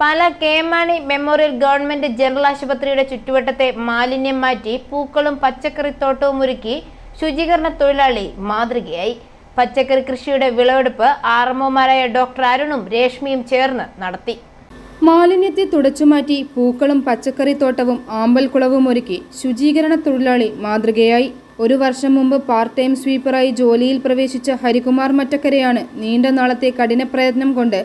Pala K M Mani memorial government general ആശുപത്രിയുടെ ചുറ്റുവട്ടത്തെ മാലിന്യം മാറ്റി പൂക്കളും പച്ചക്കറിത്തോട്ടവും ഒരുക്കി ശുചീകരണ തൊഴിലാളി മാതൃകയായി. പച്ചക്കറി കൃഷിയുടെ വിളവെടുപ്പ് ആർഎംഒമാരായ ഡോക്ടർ അരുണും രേഷ്മിയും ചേർന്ന് നടത്തി. മാലിന്യത്തെ തുടച്ചുമാറ്റി പൂക്കളും പച്ചക്കറിത്തോട്ടവും ആമ്പൽക്കുളവും ഒരുക്കി ശുചീകരണ തൊഴിലാളി മാതൃകയായി. ഒരു വർഷം മുമ്പ് പാർട്ട് ടൈം സ്വീപ്പറായി ജോലിയിൽ പ്രവേശിച്ച ഹരികുമാർ മറ്റക്കരയാണ് നീണ്ട നാളത്തെ കഠിന പ്രയത്നം കൊണ്ട്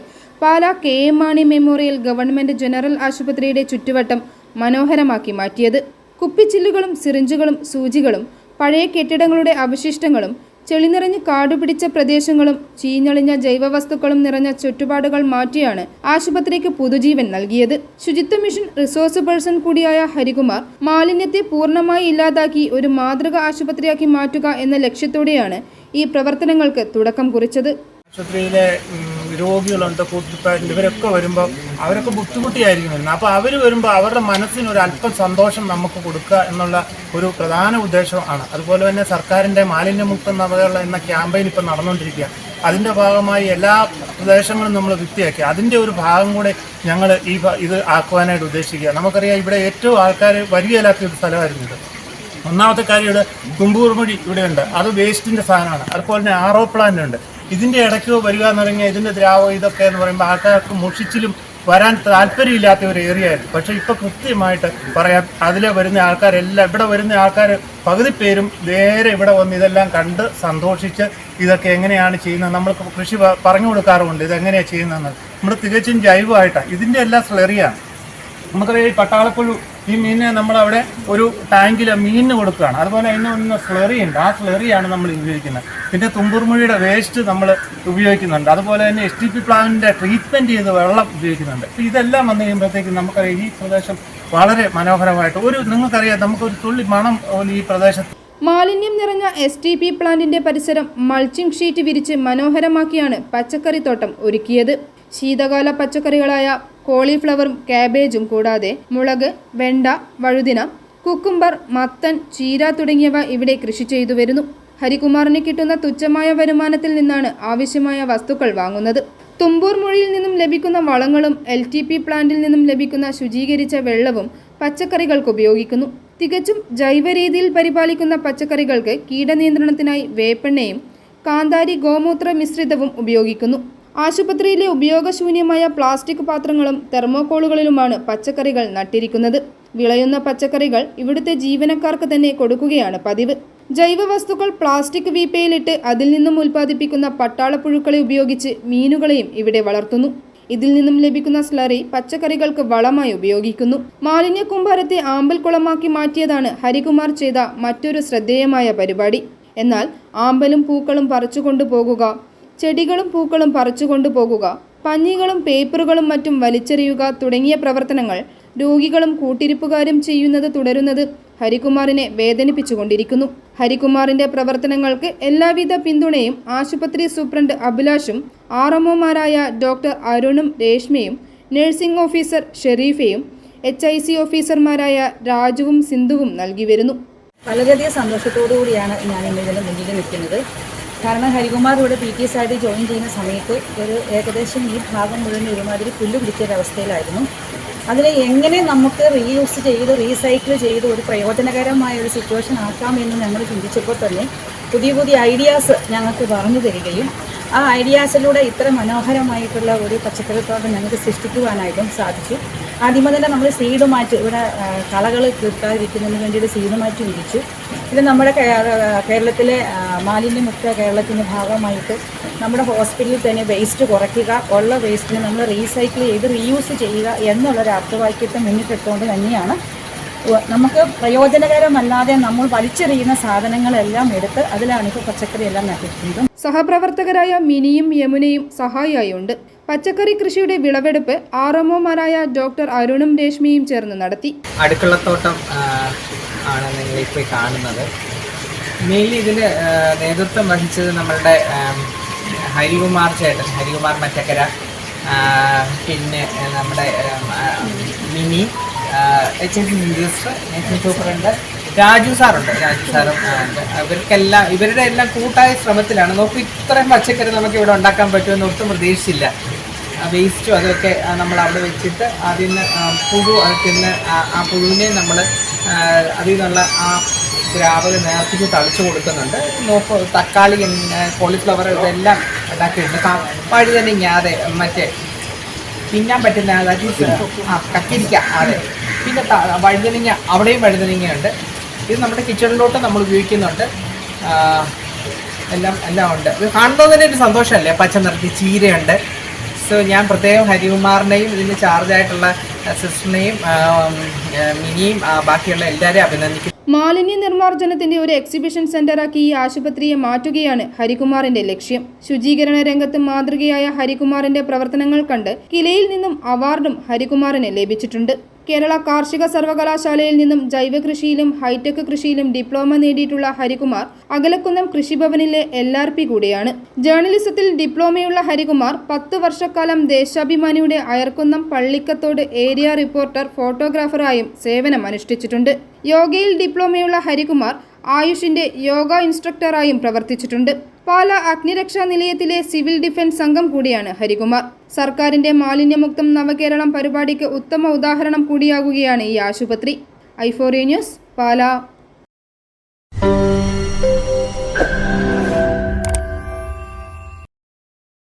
Pala K M Mani memorial government general ആശുപത്രിയുടെ ചുറ്റുവട്ടം മനോഹരമാക്കി മാറ്റിയത്. കുപ്പിച്ചില്ലുകളും സിറിഞ്ചുകളും സൂചികളും പഴയ കെട്ടിടങ്ങളുടെ അവശിഷ്ടങ്ങളും ചെളിനിറഞ്ഞ് കാടുപിടിച്ച പ്രദേശങ്ങളും ചീഞ്ഞളിഞ്ഞ ജൈവവസ്തുക്കളും നിറഞ്ഞ ചുറ്റുപാടുകൾ മാറ്റിയാണ് ആശുപത്രിക്ക് പുതുജീവൻ നൽകിയത്. ശുചിത്വ മിഷൻ റിസോഴ്സ് പേഴ്സൺ കൂടിയായ ഹരികുമാർ മാലിന്യത്തെ പൂർണമായി ഇല്ലാതാക്കി ഒരു മാതൃക ആശുപത്രിയാക്കി മാറ്റുക എന്ന ലക്ഷ്യത്തോടെയാണ് ഈ പ്രവർത്തനങ്ങൾക്ക് തുടക്കം കുറിച്ചത്. ആശുപത്രിയിലെ രോഗികളുണ്ട് കൂട്ടിപ്പാരുണ്ട് ഇവരൊക്കെ വരുമ്പോൾ അവരൊക്കെ ബുദ്ധിമുട്ടിയായിരിക്കും വരുന്നത്. അപ്പോൾ അവർ വരുമ്പോൾ അവരുടെ മനസ്സിന് ഒരു അല്പം സന്തോഷം നമുക്ക് കൊടുക്കുക എന്നുള്ള ഒരു പ്രധാന ഉദ്ദേശമാണ് അതുപോലെ തന്നെ സർക്കാരിന്റെ മാലിന്യമുക്ത നവകേരള എന്ന ക്യാമ്പയിൻ ഇപ്പോൾ നടന്നുകൊണ്ടിരിക്കുക അതിന്റെ ഭാഗമായി എല്ലാ പ്രദേശങ്ങളും നമ്മൾ വൃത്തിയാക്കി. അതിന്റെ ഒരു ഭാഗം കൂടെ ഞങ്ങൾ ഈ ഇത് ആക്കുവാനായിട്ട് ഉദ്ദേശിക്കുക. നമുക്കറിയാം ഇവിടെ ഏറ്റവും ആൾക്കാർ വരികയില്ലാത്ത ഒരു സ്ഥലമായിരുന്നു ഒന്നാമത്തെ കാര്യം ഇവിടെ തുമ്പൂർമുടി ഇവിടെയുണ്ട്. അത് വേസ്റ്റിന്റെ സാധനമാണ്. അതുപോലെ തന്നെ ആറോ പ്ലാന്റ് ഉണ്ട്. ഇതിന്റെ ഇടയ്ക്ക് വരിക എന്ന് പറഞ്ഞാൽ ഇതിന്റെ ദ്രാവകം ഇതൊക്കെ എന്ന് പറയുമ്പോൾ ആൾക്കാർക്ക് മുഷിച്ചിലും വരാൻ താല്പര്യമില്ലാത്ത ഒരു ഏരിയ ആയിരുന്നു. പക്ഷേ ഇപ്പോൾ കൃത്യമായിട്ട് പറയാം അതിലെ വരുന്ന ആൾക്കാരെല്ലാം ഇവിടെ വരുന്ന ആൾക്കാർ പകുതി പേരും നേരെ ഇവിടെ വന്ന് ഇതെല്ലാം കണ്ട് സന്തോഷിച്ച് ഇതൊക്കെ എങ്ങനെയാണ് ചെയ്യുന്നത് നമ്മൾ കൃഷി പറഞ്ഞു കൊടുക്കാറുമുണ്ട് ഇതെങ്ങനെയാണ് ചെയ്യുന്നതെന്ന്. നമ്മൾ തികച്ചും ജൈവമായിട്ടാണ് ഇതിന്റെ എല്ലാം സ്ലെറിയാണ് നമുക്കറിയാം ഈ പട്ടാളപ്പുഴു ഈ മീനിനെ നമ്മളവിടെ ഒരു ടാങ്കിൽ മീനിന് കൊടുക്കുകയാണ്. അതുപോലെ അതിന് വന്ന സ്ലെറി ഉണ്ട്. ആ സ്ലെറിയാണ് നമ്മൾ ഉപയോഗിക്കുന്നത്. പിന്നെ തുമ്പൂർമുഴിയുടെ വേസ്റ്റ് നമ്മൾ ഉപയോഗിക്കുന്നുണ്ട്. അതുപോലെ തന്നെ എസ് ടി പി പ്ലാന്റിന്റെ ട്രീറ്റ്മെന്റ് ചെയ്ത് വെള്ളം ഉപയോഗിക്കുന്നുണ്ട്. അപ്പോൾ ഇതെല്ലാം വന്നു കഴിയുമ്പോഴത്തേക്കും നമുക്കറിയാം ഈ പ്രദേശം വളരെ മനോഹരമായിട്ട് ഒരു നിങ്ങൾക്കറിയാം നമുക്കൊരു തുള്ളി മണം ഈ പ്രദേശത്ത് മാലിന്യം നിറഞ്ഞ എസ് ടി പി പ്ലാന്റിന്റെ പരിസരം മൾച്ചിംഗ് ഷീറ്റ് വിരിച്ച് മനോഹരമാക്കിയാണ് പച്ചക്കറിത്തോട്ടം ഒരുക്കിയത്. ശീതകാല പച്ചക്കറികളായ കോളിഫ്ലവറും കാബേജും കൂടാതെ മുളക് വെണ്ട വഴുതിന കുക്കുംബർ മത്തൻ ചീര തുടങ്ങിയവ ഇവിടെ കൃഷി ചെയ്തു വരുന്നു. ഹരികുമാറിന് കിട്ടുന്ന തുച്ഛമായ വരുമാനത്തിൽ നിന്നാണ് ആവശ്യമായ വസ്തുക്കൾ വാങ്ങുന്നത്. തുമ്പൂർ മുഴിയിൽ നിന്നും ലഭിക്കുന്ന വളങ്ങളും എൽ ടി പി പ്ലാന്റിൽ നിന്നും ലഭിക്കുന്ന ശുചീകരിച്ച വെള്ളവും പച്ചക്കറികൾക്ക് ഉപയോഗിക്കുന്നു. തികച്ചും ജൈവ രീതിയിൽ പരിപാലിക്കുന്ന പച്ചക്കറികൾക്ക് കീടനിയന്ത്രണത്തിനായി വേപ്പെണ്ണയും കാന്താരി ഗോമൂത്ര മിശ്രിതവും ഉപയോഗിക്കുന്നു. ആശുപത്രിയിലെ ഉപയോഗശൂന്യമായ പ്ലാസ്റ്റിക് പാത്രങ്ങളും തെർമോക്കോളുകളിലുമാണ് പച്ചക്കറികൾ നട്ടിരിക്കുന്നത്. വിളയുന്ന പച്ചക്കറികൾ ഇവിടുത്തെ ജീവനക്കാർക്ക് തന്നെ കൊടുക്കുകയാണ് പതിവ്. ജൈവ വസ്തുക്കൾ പ്ലാസ്റ്റിക് വീപ്പയിലിട്ട് അതിൽ നിന്നും ഉൽപ്പാദിപ്പിക്കുന്ന പട്ടാളപ്പുഴുക്കളെ ഉപയോഗിച്ച് മീനുകളെയും ഇവിടെ വളർത്തുന്നു. ഇതിൽ നിന്നും ലഭിക്കുന്ന സ്ലറി പച്ചക്കറികൾക്ക് വളമായി ഉപയോഗിക്കുന്നു. മാലിന്യ കുമ്പാരത്തെ ആമ്പൽക്കുളമാക്കി മാറ്റിയതാണ് ഹരികുമാർ ചെയ്ത മറ്റൊരു ശ്രദ്ധേയമായ പരിപാടി. എന്നാൽ ആമ്പലും പൂക്കളും പറിച്ചുകൊണ്ടു പോകുക ചെടികളും പൂക്കളും പറിച്ചുകൊണ്ടു പോകുക പഞ്ഞികളും പേപ്പറുകളും മറ്റും വലിച്ചെറിയുക തുടങ്ങിയ പ്രവർത്തനങ്ങൾ രോഗികളും കൂട്ടിരിപ്പുകാരും ചെയ്യുന്നത് തുടരുന്നത് ഹരികുമാറിനെ വേദനിപ്പിച്ചുകൊണ്ടിരിക്കുന്നു. ഹരികുമാറിന്റെ പ്രവർത്തനങ്ങൾക്ക് എല്ലാവിധ പിന്തുണയും ആശുപത്രി സൂപ്രണ്ട് അഭിലാഷും ആർ എംഒമാരായ ഡോക്ടർ അരുണും രേഷ്മയും നഴ്സിംഗ് ഓഫീസർ ഷെരീഫയും എച്ച് ഐ സി ഓഫീസർമാരായ രാജുവും സിന്ധുവും നൽകി വരുന്നു. വളരെയധികം സന്തോഷത്തോടു കൂടിയാണ് ഞാൻ ഇന്ന് ഇതിന് മുന്നിൽ നിൽക്കുന്നത്. കാരണം ഹരികുമാർ ഇവിടെ പി ടി എസ് ആയിട്ട് ജോയിൻ ചെയ്യുന്ന സമയത്ത് ഒരു ഏകദേശം ഈ ഭാഗം മുഴുവൻ ഒരുമാതിരി പുല്ല് പിടിച്ചൊരവസ്ഥയിലായിരുന്നു. അതിനെ എങ്ങനെ നമുക്ക് റീയൂസ് ചെയ്ത് റീസൈക്കിൾ ചെയ്ത് ഒരു പ്രയോജനകരമായ ഒരു സിറ്റുവേഷൻ ആക്കാം എന്ന് ഞങ്ങൾ ചിന്തിച്ചപ്പോൾ തന്നെ പുതിയ പുതിയ ഐഡിയാസ് ഞങ്ങൾക്ക് പറഞ്ഞു തരികയും ആ ഐഡിയാസിലൂടെ ഇത്ര മനോഹരമായിട്ടുള്ള ഒരു പച്ചക്കറിത്തോട്ടം ഞങ്ങൾക്ക് സൃഷ്ടിക്കുവാനായിട്ടും സാധിച്ചു. ആദ്യമേ തന്നെ നമ്മൾ സീഡ് മാറ്റി ഇവിടെ കളകൾ കിട്ടാതിരിക്കുന്നതിന് വേണ്ടിയിട്ട് സീഡ് മാറ്റി വിരിച്ചു ഇത് നമ്മുടെ കേരളത്തിലെ മാലിന്യമുക്ത കേരളത്തിന്റെ ഭാഗമായിട്ട് നമ്മുടെ ഹോസ്പിറ്റലിൽ തന്നെ വേസ്റ്റ് കുറയ്ക്കുക ഉള്ള വേസ്റ്റിനെ നമ്മൾ റീസൈക്കിൾ ചെയ്ത് റീയൂസ് ചെയ്യുക എന്നുള്ളൊരു അർത്ഥവാക്യത്തെ മുന്നിട്ടെടുത്തുകൊണ്ട് തന്നെയാണ്. നമുക്ക് പ്രയോജനകരമല്ലാതെ നമ്മൾ വലിച്ചെറിയുന്ന സാധനങ്ങളെല്ലാം എടുത്ത് അതിലാണ് ഇപ്പോൾ പച്ചക്കറി എല്ലാം നട്ടിരിക്കുന്നത് സഹപ്രവർത്തകരായ മിനിയും യമുനയും സഹായിയായുണ്ട്. പച്ചക്കറി കൃഷിയുടെ വിളവെടുപ്പ് ആർ എംഒമാരായ ഡോക്ടർ അരുണും രേഷ്മിയും ചേർന്ന് നടത്തി. അടുക്കളത്തോട്ടം ആണ് നിങ്ങളിപ്പോൾ കാണുന്നത്. മെയിൻലി ഇതിൽ നേതൃത്വം വഹിച്ചത് നമ്മളുടെ ഹരികുമാർ ചേട്ടൻ ഹരികുമാർ മറ്റക്കര പിന്നെ നമ്മുടെ മിനി എച്ച് എസ് മിനിസ്റ്റർ നേഷൻ സൂപ്പറുണ്ട് രാജു സാറുണ്ട്. രാജു സാറും ഇവർക്കെല്ലാം ഇവരുടെ എല്ലാം കൂട്ടായ ശ്രമത്തിലാണ്. നോക്കൂ ഇത്രയും പച്ചക്കറി നമുക്ക് ഇവിടെ ഉണ്ടാക്കാൻ പറ്റുമെന്ന് ഒട്ടും പ്രതീക്ഷിച്ചില്ല. വേസ്റ്റും അതൊക്കെ നമ്മൾ അവിടെ വെച്ചിട്ട് അതിൽ നിന്ന് പുഴു തിന്ന് ആ- പുഴുവിനെ നമ്മൾ അതിൽ നിന്നുള്ള ആ ദ്രാവകം നേർപ്പിച്ച് തളിച്ചു കൊടുക്കുന്നുണ്ട്. നോക്ക് തക്കാളി കോളിഫ്ലവർ ഇതെല്ലാം ഉണ്ടാക്കിയിട്ടുണ്ട്. കാ- തന്നെ ഇങ്ങാതെ മറ്റേ തിന്നാൻ പറ്റുന്ന അതായത് ആ കക്കിരിക്ക അതെ പിന്നെ വഴുതനങ്ങ അവിടെയും വഴുതനങ്ങയുണ്ട്. ഇത് നമ്മുടെ കിച്ചണിലോട്ട് നമ്മൾ ഉപയോഗിക്കുന്നുണ്ട്. എല്ലാം എല്ലാം ഉണ്ട്. കാണുമ്പോൾ തന്നെ ഒരു സന്തോഷമല്ലേ? പച്ച നിറത്തി ചീരയുണ്ട്. സോ ഞാൻ പ്രത്യേകം ഹരികുമാറിനെയും ഇതിന് ചാർജായിട്ടുള്ള സിസ്റ്ററിനെയും മിനിയും ബാക്കിയുള്ള എല്ലാവരെയും അഭിനന്ദിക്കും മാലിന്യ നിർമ്മാർജനത്തിന്റെ ഒരു എക്സിബിഷൻ സെന്ററാക്കി ഈ ആശുപത്രിയെ മാറ്റുകയാണ് ഹരികുമാറിന്റെ ലക്ഷ്യം. ശുചീകരണ രംഗത്ത് മാതൃകയായ ഹരികുമാറിന്റെ പ്രവർത്തനങ്ങൾ കണ്ട് കിലയിൽ നിന്നും അവാർഡും ഹരികുമാറിന് ലഭിച്ചിട്ടുണ്ട്. കേരള കാർഷിക സർവകലാശാലയിൽ നിന്നും ജൈവ കൃഷിയിലും ഹൈടെക് കൃഷിയിലും ഡിപ്ലോമ നേടിയിട്ടുള്ള ഹരികുമാർ അകലക്കുന്നം കൃഷിഭവനിലെ എൽ ആർ പി കൂടിയാണ്. ജേർണലിസത്തിൽ ഡിപ്ലോമയുള്ള ഹരികുമാർ പത്ത് വർഷക്കാലം ദേശാഭിമാനിയുടെ അയർക്കുന്നം പള്ളിക്കത്തോട് ഏരിയ റിപ്പോർട്ടർ ഫോട്ടോഗ്രാഫറായും സേവനം അനുഷ്ഠിച്ചിട്ടുണ്ട് യോഗയിൽ ഡിപ്ലോമയുള്ള ഹരികുമാർ ആയുഷിന്റെ യോഗ ഇൻസ്ട്രക്ടറായും പ്രവർത്തിച്ചിട്ടുണ്ട്. പാല അഗ്നിരക്ഷാ നിലയത്തിലെ സിവിൽ ഡിഫൻസ് സംഘം കൂടിയാണ് ഹരികുമാർ. സർക്കാരിന്റെ മാലിന്യമുക്തം നവകേരളം പരിപാടിക്ക് ഉത്തമ ഉദാഹരണം കൂടിയാകുകയാണ് ഈ ആശുപത്രി. ഐഫോറിയ ന്യൂസ് പാല.